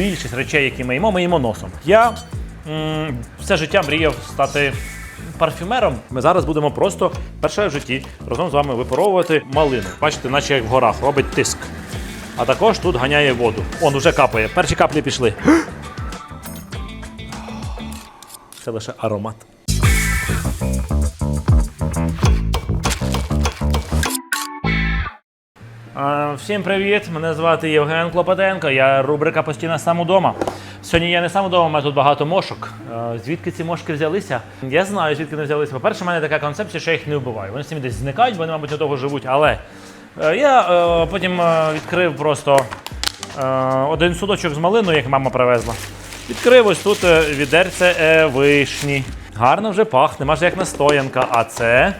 більшість речей, які ми їмо, ми їмо носом. Я м, все життя мріяв стати парфюмером. Ми зараз будемо просто перше в житті разом з вами випаровувати малину. Бачите, наче як в горах робить тиск. А також тут ганяє воду. Он уже капає. Перші каплі пішли. Це лише аромат. Всім привіт! Мене звати Євген Клопотенко. Я рубрика Постійна сам удома. Сьогодні я не сам удома, у мене тут багато мошок. Звідки ці мошки взялися? Я знаю, звідки вони взялися. По-перше, в мене така концепція, що я їх не вбиваю. Вони самі десь зникають, вони, мабуть, недовго живуть. Але е, я е, потім е, відкрив просто один судочок з малиною, як мама привезла. Відкрив ось тут відерце вишні. Гарно вже пахне, майже як настоянка. А це.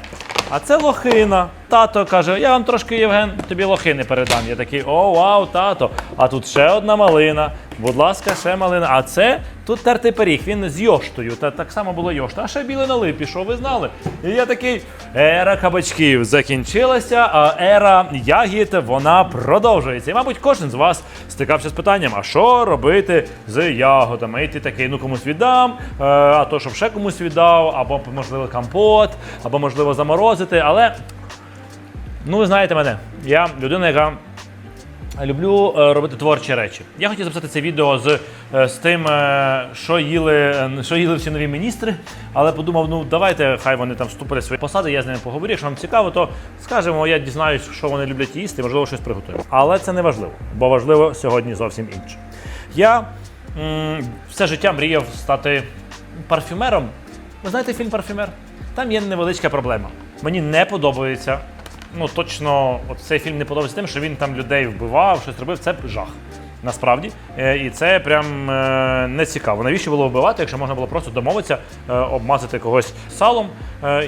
А це лохина. Тато каже: я вам трошки, Євген, тобі лохини передам. Я такий, о, вау, тато. А тут ще одна малина. Будь ласка, ще малина. А це тут тертий пиріг, він з йоштою. Та так само було йошта. А ще білий налив пішов, ви знали. І я такий, ера кабачків закінчилася, а ера ягід вона продовжується. І, мабуть, кожен з вас стикався з питанням: а що робити з ягодами? І ти такий, ну комусь віддам, е, а то, щоб ще комусь віддав, або можливо компот, або можливо заморозити. Але Ну, ви знаєте мене. Я людина, яка люблю е, робити творчі речі. Я хотів записати це відео з, е, з тим, е, що їли, що їли всі нові міністри, але подумав, ну давайте, хай вони там в свої посади, я з ними поговорю. Якщо вам цікаво, то скажемо, я дізнаюсь, що вони люблять їсти, можливо, щось приготуємо. Але це не важливо, бо важливо сьогодні зовсім інше. Я м, все життя мріяв стати парфюмером. Ви знаєте фільм Парфюмер? Там є невеличка проблема. Мені не подобається. Ну точно, от цей фільм не подобається тим, що він там людей вбивав, щось робив. Це жах. Насправді, Е, і це прям е, не цікаво. Навіщо було вбивати, якщо можна було просто домовитися, е, обмазати когось салом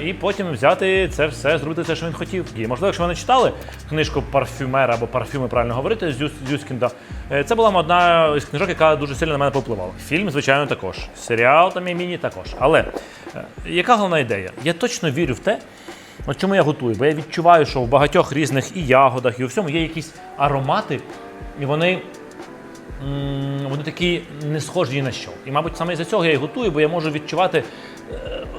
і потім взяти це все, зробити те, що він хотів. І можливо, якщо ви не читали книжку парфюмера або парфюми, правильно говорити з е, це була одна з книжок, яка дуже сильно на мене повпливала. Фільм, звичайно, також. Серіал там і міні також. Але яка головна ідея? Я точно вірю в те. От чому я готую? Бо я відчуваю, що в багатьох різних і ягодах, і у всьому є якісь аромати, і вони, вони такі не схожі ні на що. І, мабуть, саме із-за цього я і готую, бо я можу відчувати е,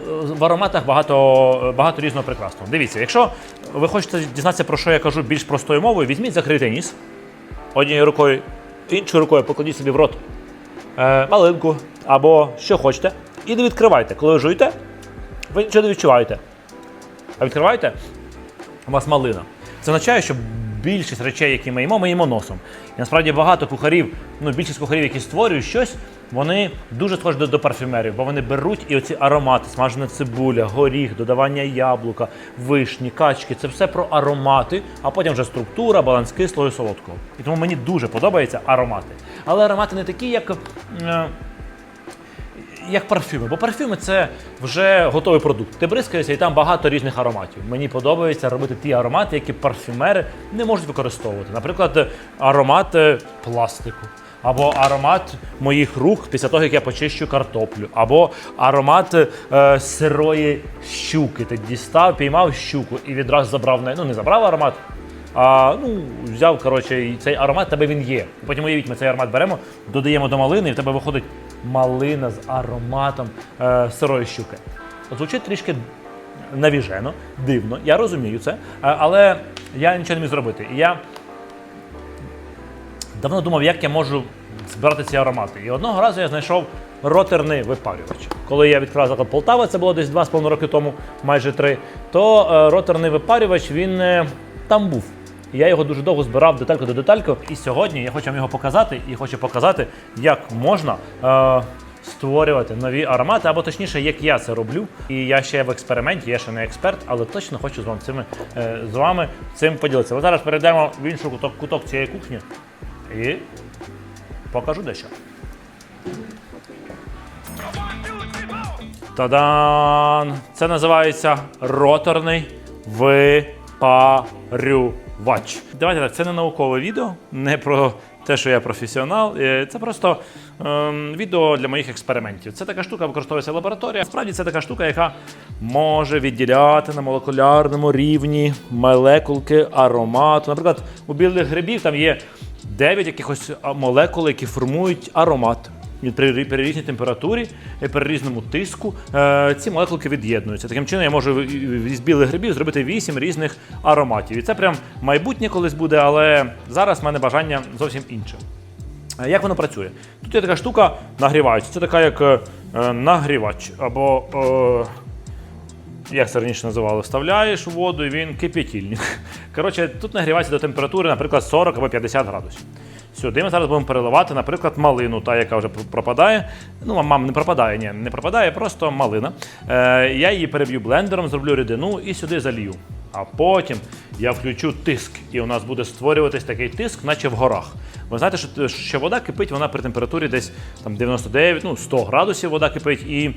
в ароматах багато, багато різного прекрасного. Дивіться, якщо ви хочете дізнатися, про що я кажу більш простою мовою, візьміть закритий ніс однією рукою, іншою рукою покладіть собі в рот е, малинку або що хочете, і не відкривайте. Коли ви жуєте, ви нічого не відчуваєте. А відкриваєте, у вас малина. Це означає, що більшість речей, які ми їмо, ми їмо носом. І насправді багато кухарів, ну більшість кухарів, які створюють щось, вони дуже схожі до, до парфюмерів, бо вони беруть і оці аромати, смажена цибуля, горіх, додавання яблука, вишні, качки це все про аромати, а потім вже структура, баланс кислого і солодкого. І тому мені дуже подобаються аромати. Але аромати не такі, як. е, як парфюми, бо парфюми це вже готовий продукт. Ти бризкаєшся, і там багато різних ароматів. Мені подобається робити ті аромати, які парфюмери не можуть використовувати. Наприклад, аромат е, пластику. Або аромат моїх рук після того, як я почищу картоплю, або аромат е, сирої щуки. Ти дістав, піймав щуку і відразу забрав неї. Ну не забрав аромат, а ну взяв коротше, і цей аромат тебе він є. Потім уявіть, ми цей аромат беремо, додаємо до малини, і в тебе виходить малина з ароматом е, сирої щуки. Звучить трішки навіжено, дивно, я розумію це, е, але я нічого не міг зробити. І я давно думав, як я можу збирати ці аромати. І одного разу я знайшов роторний випарювач. Коли я відкривав заклад Полтава, це було десь 2,5 роки тому, майже 3, то е, роторний випарювач він е, там був. Я його дуже довго збирав детальку до детальку. І сьогодні я хочу вам його показати і хочу показати, як можна е, створювати нові аромати, або точніше, як я це роблю. І я ще в експерименті, я ще не експерт, але точно хочу з вами цими е, з вами цим поділитися. Ми зараз перейдемо в інший куток, куток цієї кухні і покажу дещо. Та-дан! Це називається роторний випарювач. Давайте так, це не наукове відео, не про те, що я професіонал. Е, Це просто ем, відео для моїх експериментів. Це така штука використовується в лабораторії. Справді це така штука, яка може відділяти на молекулярному рівні молекулки аромату. Наприклад, у білих грибів там є 9 якихось молекул, які формують аромат. При, рі- при різній температурі, і при різному тиску е, ці молекулки від'єднуються. Таким чином я можу в- білих грибів зробити 8 різних ароматів. І це прям майбутнє колись буде, але зараз в мене бажання зовсім інше. Е, Як воно працює? Тут є така штука нагрівач. Це така як е, е, нагрівач або. Е, як це раніше називали, вставляєш воду і він кип'ятільник. Коротше, тут нагрівається до температури, наприклад, 40 або 50 градусів. Сюди ми зараз будемо переливати, наприклад, малину, та, яка вже пропадає. Ну, мам, не пропадає, ні, не пропадає, просто малина. Е, я її переб'ю блендером, зроблю рідину і сюди залью. А потім я включу тиск, і у нас буде створюватись такий тиск, наче в горах. Ви знаєте, що, що вода кипить, вона при температурі десь там 99, ну 100 градусів вода кипить. І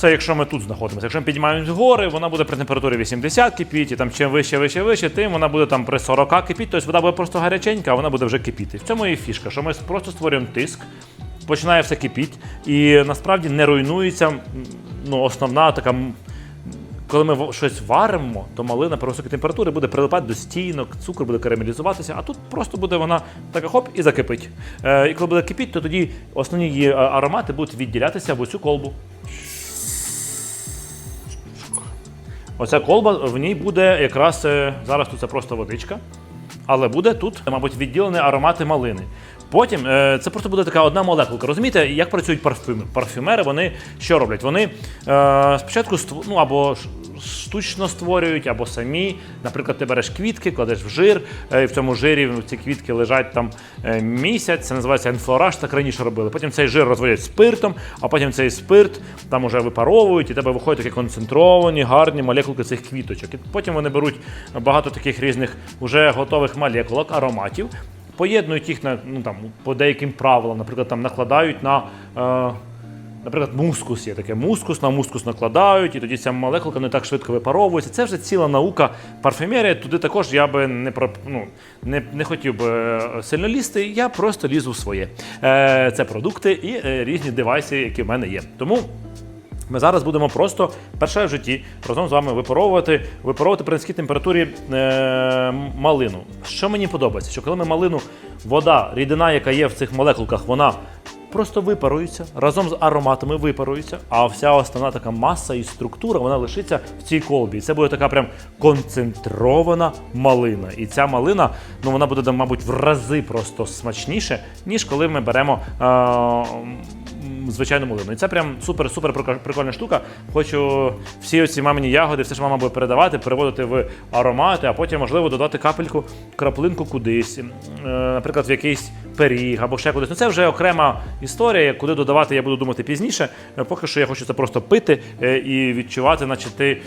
це якщо ми тут знаходимося. Якщо ми піднімаємось в гори, вона буде при температурі 80 кипіти, там чим вище, вище, вище, тим вона буде там при 40 кипіти, тобто вода буде просто гаряченька, а вона буде вже кипіти. В цьому і фішка, що ми просто створюємо тиск, починає все кипіти, і насправді не руйнується ну, основна така. Коли ми щось варимо, то малина при високій температурі буде прилипати до стінок, цукор буде карамелізуватися, а тут просто буде вона така хоп і закипить. Е, і коли буде кипіти, то тоді основні її е, аромати будуть відділятися в оцю колбу. Оця колба, в ній буде якраз е, зараз тут це просто водичка, але буде тут, мабуть, відділені аромати малини. Потім е, це просто буде така одна молекулка. Розумієте, як працюють парфюми? Парфюмери вони що роблять? Вони е, спочатку ну, або штучно створюють, або самі. Наприклад, ти береш квітки, кладеш в жир, е, і в цьому жирі ці квітки лежать там е, місяць. Це називається енфлораж, так раніше робили. Потім цей жир розводять спиртом, а потім цей спирт там уже випаровують, і тебе виходять такі концентровані, гарні молекулки цих квіточок. І потім вони беруть багато таких різних вже готових молекулок, ароматів. Поєднують їх на ну там по деяким правилам, наприклад, там накладають на. Е, Наприклад, мускус є таке мускус, на мускус накладають, і тоді ця молекулка не так швидко випаровується. Це вже ціла наука парфюмерія. Туди також я би не про ну, не, не хотів би е, сильно лізти. Я просто лізу в своє. Е, це продукти і е, різні девайси, які в мене є. Тому. Ми зараз будемо просто перше в житті разом з вами випаровувати, випаровувати при низькій температурі е, малину. Що мені подобається? Що коли ми малину, вода, рідина, яка є в цих молекулках, вона просто випаруються разом з ароматами випаруються, а вся основна така маса і структура вона лишиться в цій колбі. І це буде така прям концентрована малина. І ця малина, ну вона буде, мабуть, в рази просто смачніше, ніж коли ми беремо. Е, звичайну малину. І це прям супер-супер прикольна штука. Хочу всі оці мамині ягоди, все, що мама буде передавати, переводити в аромати, а потім, можливо, додати капельку, краплинку кудись, е, наприклад, в якийсь пиріг або ще кудись. Ну це вже окрема історія, куди додавати, я буду думати пізніше. Е, Поки що я хочу це просто пити е, і відчувати, наче ти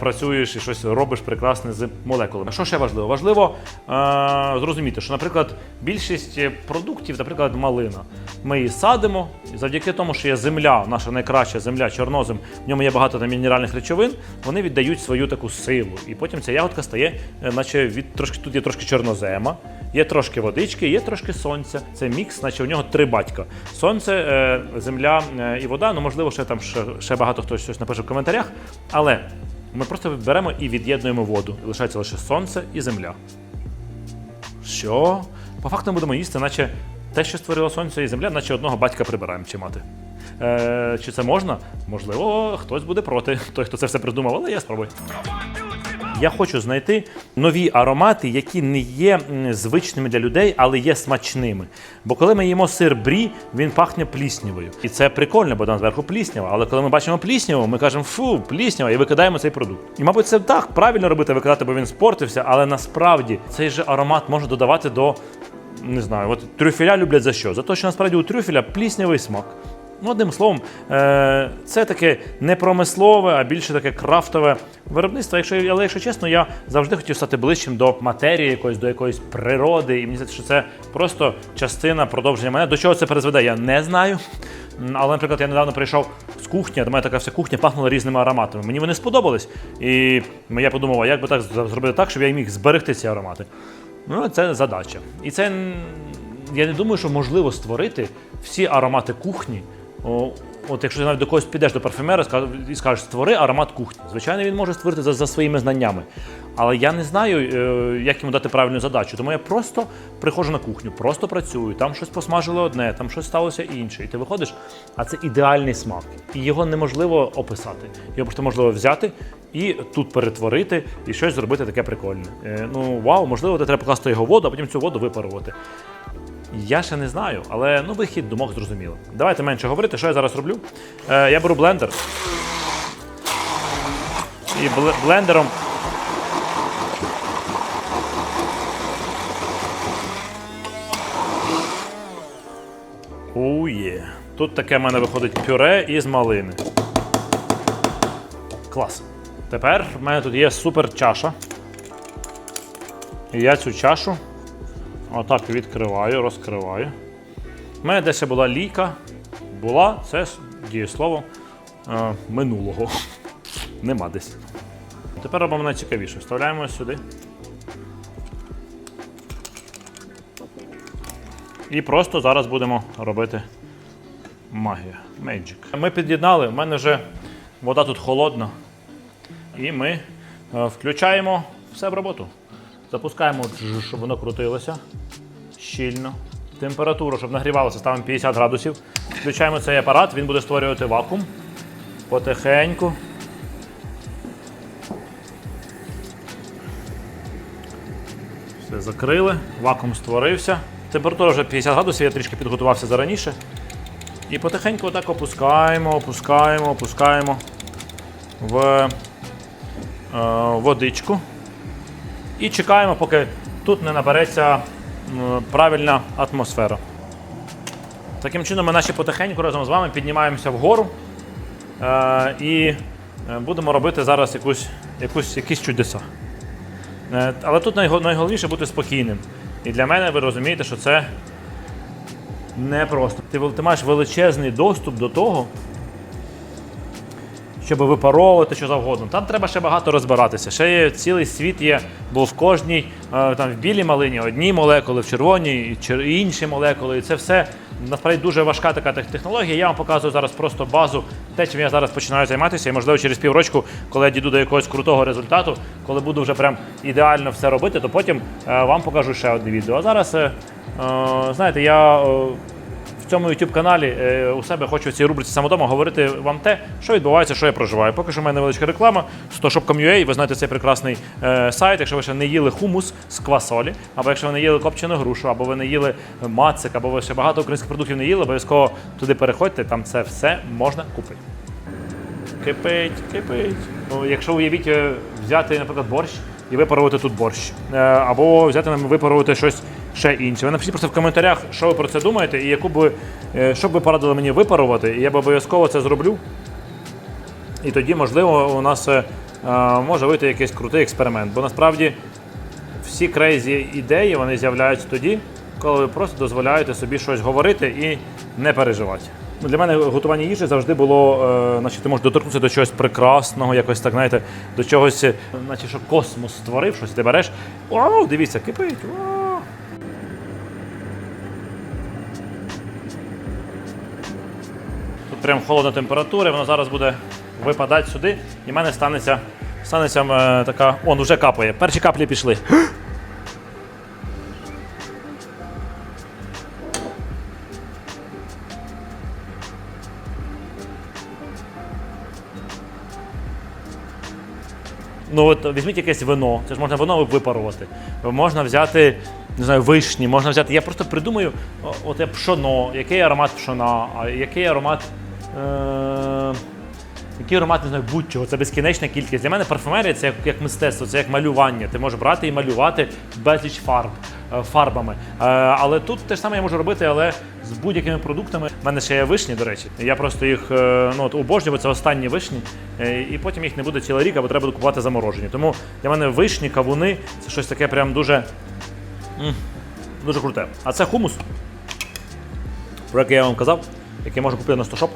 працюєш і щось робиш прекрасне з молекулами. Що ще важливо? Важливо зрозуміти, що, наприклад, більшість продуктів, наприклад, малина, ми її садимо, завдяки тому, що є земля, наша найкраща земля, чорнозем, в ньому є багато мінеральних речовин, вони віддають свою таку силу. І потім ця ягодка стає, е, наче від трошки тут є трошки чорнозема, є трошки водички, є трошки сонця. Це мікс, наче у нього три батька: сонце, е, земля е, і вода. Ну можливо, ще там ще, ще багато хтось щось напише в коментарях. Але ми просто беремо і від'єднуємо воду. І лишається лише сонце і земля. Що? По факту ми будемо їсти, наче те, що створило сонце і земля, наче одного батька прибираємо чи мати. Е, чи це можна? Можливо, хтось буде проти, той, хто це все придумав, але я спробую. Я хочу знайти нові аромати, які не є звичними для людей, але є смачними. Бо коли ми їмо сир брі, він пахне пліснявою. І це прикольно, бо там зверху пліснява. Але коли ми бачимо плісняву, ми кажемо фу, пліснява, і викидаємо цей продукт. І, мабуть, це так правильно робити, викидати, бо він спортився, але насправді цей же аромат можна додавати до. Не знаю, от трюфеля люблять за що? За те, що насправді у трюфеля пліснявий смак. Ну, одним словом, е, це таке не промислове, а більше таке крафтове виробництво. Якщо, але якщо чесно, я завжди хотів стати ближчим до матерії якоїсь, до якоїсь природи. І мені здається, що це просто частина продовження мене. До чого це призведе, я не знаю. Але, наприклад, я недавно прийшов з кухні, до мене така вся кухня пахнула різними ароматами. Мені вони сподобались. І я подумав, як би так зробити так, щоб я міг зберегти ці аромати. Ну, це задача. І це я не думаю, що можливо створити всі аромати кухні От якщо ти навіть до когось підеш до парфюмера і скажеш, створи аромат кухні. Звичайно, він може створити за, за своїми знаннями. Але я не знаю, е, як йому дати правильну задачу. Тому я просто приходжу на кухню, просто працюю, там щось посмажили одне, там щось сталося інше. І ти виходиш, а це ідеальний смак. І його неможливо описати. Його просто можливо взяти і тут перетворити і щось зробити таке прикольне. Е, Ну вау, можливо, де треба покласти його воду, а потім цю воду випарувати. Я ще не знаю, але ну вихід думок зрозуміло. Давайте менше говорити, що я зараз роблю. Е, я беру блендер. І бле- блендером. Ує. Тут таке в мене виходить пюре із малини. Клас. Тепер в мене тут є супер чаша. І я цю чашу Отак відкриваю, розкриваю. У мене десь була лійка. Була, це дієслово е, минулого. Нема десь. Тепер робимо найцікавіше. Вставляємо сюди. І просто зараз будемо робити магію. Magic. Ми під'єднали, в мене вже вода тут холодна. І ми е, включаємо все в роботу. Запускаємо, щоб воно крутилося щільно. Температуру, щоб нагрівалося, ставимо 50 градусів. Включаємо цей апарат, він буде створювати вакуум. Потихеньку. Все закрили, вакуум створився. Температура вже 50 градусів, я трішки підготувався зараніше. І потихеньку отак опускаємо, опускаємо, опускаємо в е, водичку. І чекаємо, поки тут не набереться правильна атмосфера. Таким чином, ми наче потихеньку разом з вами піднімаємося вгору е, і е, будемо робити зараз якусь, якусь, якісь чудеса. Е, але тут найголовніше бути спокійним. І для мене ви розумієте, що це непросто. Ти, ти маєш величезний доступ до того, щоб випаровувати що завгодно. Там треба ще багато розбиратися. Ще є цілий світ є, бо в кожній е, там в білій малині одні молекули, в червоній і інші молекули. І це все насправді дуже важка така технологія. Я вам показую зараз просто базу, те, чим я зараз починаю займатися. І можливо через піврочку, коли я дійду до якогось крутого результату, коли буду вже прям ідеально все робити, то потім е, вам покажу ще одне відео. А зараз, е, знаєте, я. В цьому youtube каналі е, у себе хочу в цій рубриці самодома говорити вам те, що відбувається, що я проживаю. Поки що в мене невеличка реклама. 100shop.com.ua, ви знаєте цей прекрасний е, сайт. Якщо ви ще не їли хумус з квасолі, або якщо ви не їли копчену грушу, або ви не їли мацик, або ви ще багато українських продуктів не їли, обов'язково туди переходьте, там це все можна купити. Кипить, кипить. Ну, якщо уявіть, е, взяти, наприклад, борщ і випарувати тут борщ. Е, Або взяти нам випарувати щось ще інше. Ви напишіть просто в коментарях, що ви про це думаєте, і яку би, е, що б ви порадили мені випарувати, і я б обов'язково це зроблю. І тоді, можливо, у нас е, може вийти якийсь крутий експеримент. Бо насправді всі крейзі ідеї вони з'являються тоді, коли ви просто дозволяєте собі щось говорити і не переживати. Ну, Для мене готування їжі завжди було, е, наче ти можеш доторкнутися до чогось прекрасного, якось так, знаєте, до чогось, е, наче що космос створив щось, ти береш. О, дивіться, кипить. О! Тут прям холодна температура, воно зараз буде випадати сюди, і в мене станеться, станеться е, така. Он вже капає. Перші каплі пішли. Ну от візьміть якесь вино, це ж можна вино випарувати. Можна взяти, не знаю, вишні, можна взяти. Я просто придумаю, от я пшоно, який аромат пшона, а який аромат. Е- який аромат, не знаю, будь-чого, це безкінечна кількість. Для мене парфумерія це як, як мистецтво, це як малювання. Ти можеш брати і малювати безліч фарб е, фарбами. Е, але тут те ж саме я можу робити, але з будь-якими продуктами. У мене ще є вишні, до речі. Я просто їх е, ну, от, обожнюю, бо це останні вишні, е, і потім їх не буде цілий рік, або треба купувати заморожені. Тому для мене вишні, кавуни це щось таке прям дуже, дуже круте. А це хумус, про який я вам казав, який можна купити на 100 Shop.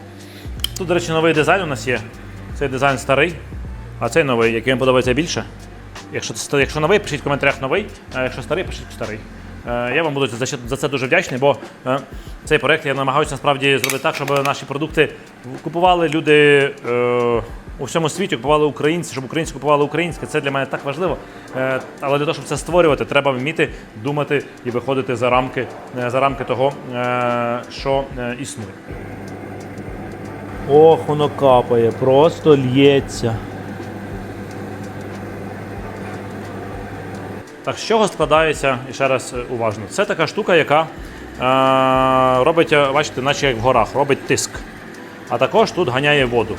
Тут, до речі, новий дизайн у нас є. Цей дизайн старий, а цей новий, який вам подобається більше. Якщо, якщо новий, пишіть в коментарях новий, а якщо старий, пишіть старий. Е, Я вам буду за це- дуже вдячний, бо е, цей проект я намагаюся насправді зробити так, щоб наші продукти купували люди е, у всьому світі, купували українці, щоб українці купували українське. Це для мене так важливо. Але для того, щоб це створювати, треба вміти думати і виходити за рамки, за рамки того, що існує. Ох, воно капає, просто лється. Так, з чого складається, і ще раз е, уважно, це така штука, яка е, робить, е, бачите, наче як в горах, робить тиск. А також тут ганяє воду.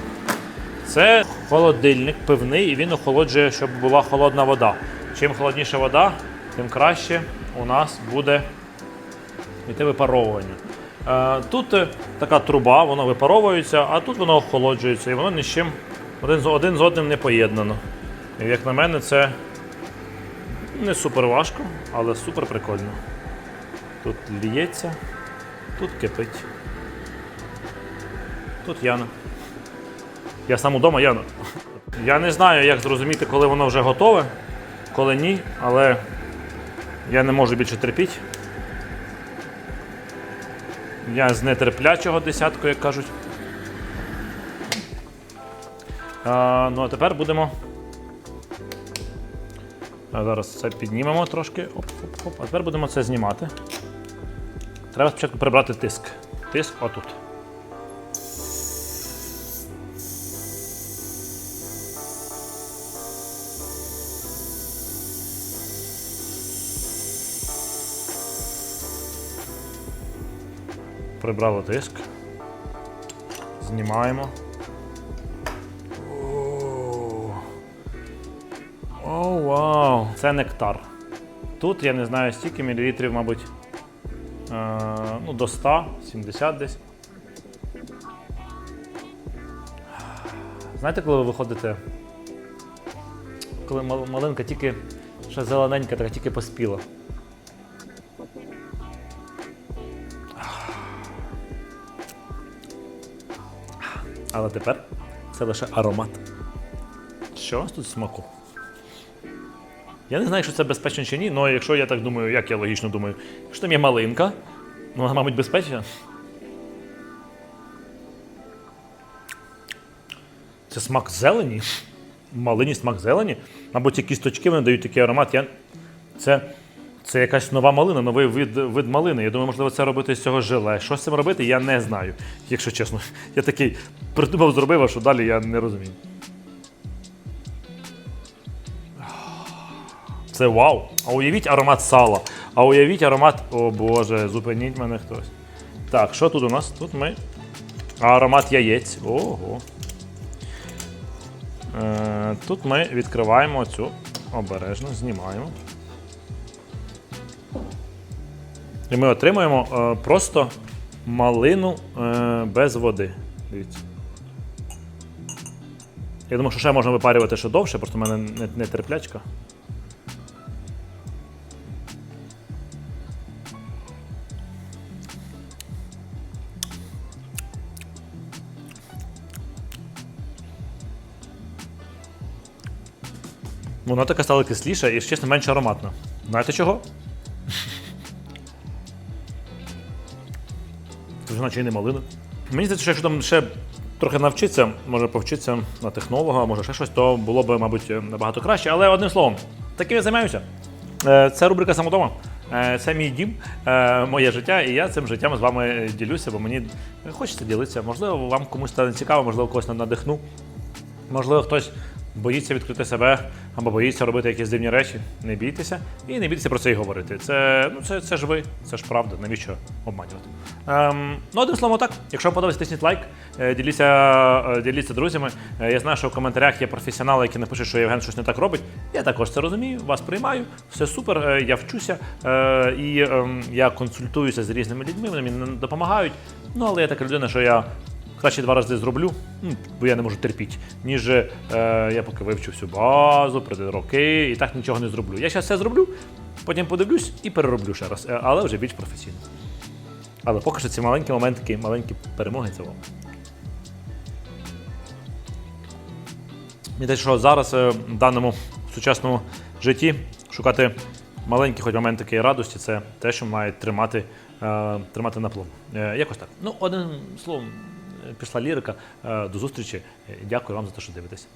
Це холодильник пивний, і він охолоджує, щоб була холодна вода. Чим холодніша вода, тим краще у нас буде йти випаровування. Е, Тут така труба, воно випаровується, а тут воно охолоджується, і воно ні з чим один з одним не поєднано. І як на мене, це не супер важко, але супер прикольно. Тут ліється, тут кипить. Тут Яна. Я сам удома Яна. Я не знаю, як зрозуміти, коли воно вже готове, коли ні, але я не можу більше терпіти. Я з нетерплячого десятку, як кажуть. А, ну а тепер будемо. А зараз це піднімемо трошки. Оп, оп, оп. А тепер будемо це знімати. Треба спочатку прибрати тиск. Тиск отут. Прибрали тиск. Знімаємо. Це нектар. Тут я не знаю стільки мілілітрів, мабуть, е, ну, до 100, 70 десь. Знаєте, коли ви виходите? Коли малинка тільки ще зелененька, така тільки поспіла. Але тепер це лише аромат. Що у нас тут смаку? Я не знаю, що це безпечно чи ні, але якщо я так думаю, як я логічно думаю, якщо там є малинка, ну вона, мабуть, безпечна. Це смак зелені. Малині смак зелені. Мабуть, ті кісточки вони дають такий аромат. Я... Це, це якась нова малина, новий вид, вид малини. Я думаю, можливо, це робити з цього желе. Що з цим робити, я не знаю, якщо чесно. Я такий придумав, зробив, а що далі я не розумію. Це вау! А уявіть аромат сала. А уявіть аромат. О Боже, зупиніть мене хтось. Так, що тут у нас? Тут ми. Аромат яєць. Ого. Е, тут ми відкриваємо цю обережно, знімаємо. І ми отримуємо е, просто малину е, без води. Дивіться. Я думаю, що ще можна випарювати ще довше, просто в мене не, не терплячка. Вона така стала кисліша і, чесно, менш ароматна. Знаєте чого? Це наче і не малина. Мені здається, що якщо там ще трохи навчитися, може повчитися на технолога, може ще щось, то було б, мабуть, набагато краще. Але одним словом, таким я займаюся. Е, Це рубрика самодома. Е, Це мій дім, е, моє життя, і я цим життям з вами ділюся, бо мені хочеться ділитися. Можливо, вам комусь стане цікаво, можливо, когось надихну. Можливо, хтось боїться відкрити себе або боїться робити якісь дивні речі. Не бійтеся і не бійтеся про це і говорити. Це, ну, це, це ж ви, це ж правда, навіщо обманювати. Ем, ну, одним словом, так. Якщо вам подобається, тисніть лайк, е, діліться, е, діліться друзями. Е, Я знаю, що в коментарях є професіонали, які напишуть, що Євген щось не так робить. Я також це розумію, вас приймаю, все супер, е, я вчуся е, і ем, я консультуюся з різними людьми, вони мені допомагають. Ну, але я така людина, що я Перші два рази зроблю, ну, бо я не можу терпіти, ніж е, я поки вивчу всю базу, прийде роки і так нічого не зроблю. Я зараз все зроблю, потім подивлюсь і перероблю ще раз, е, але вже більш професійно. Але поки що ці маленькі моментики, маленькі перемоги це. Мені те, що зараз е, в даному сучасному житті шукати маленькі хоч моментики радості це те, що має тримати е, тримати на плаву. Якось так. Ну, одним словом пішла лірика. Е, до зустрічі. Е, дякую вам за те, що дивитесь.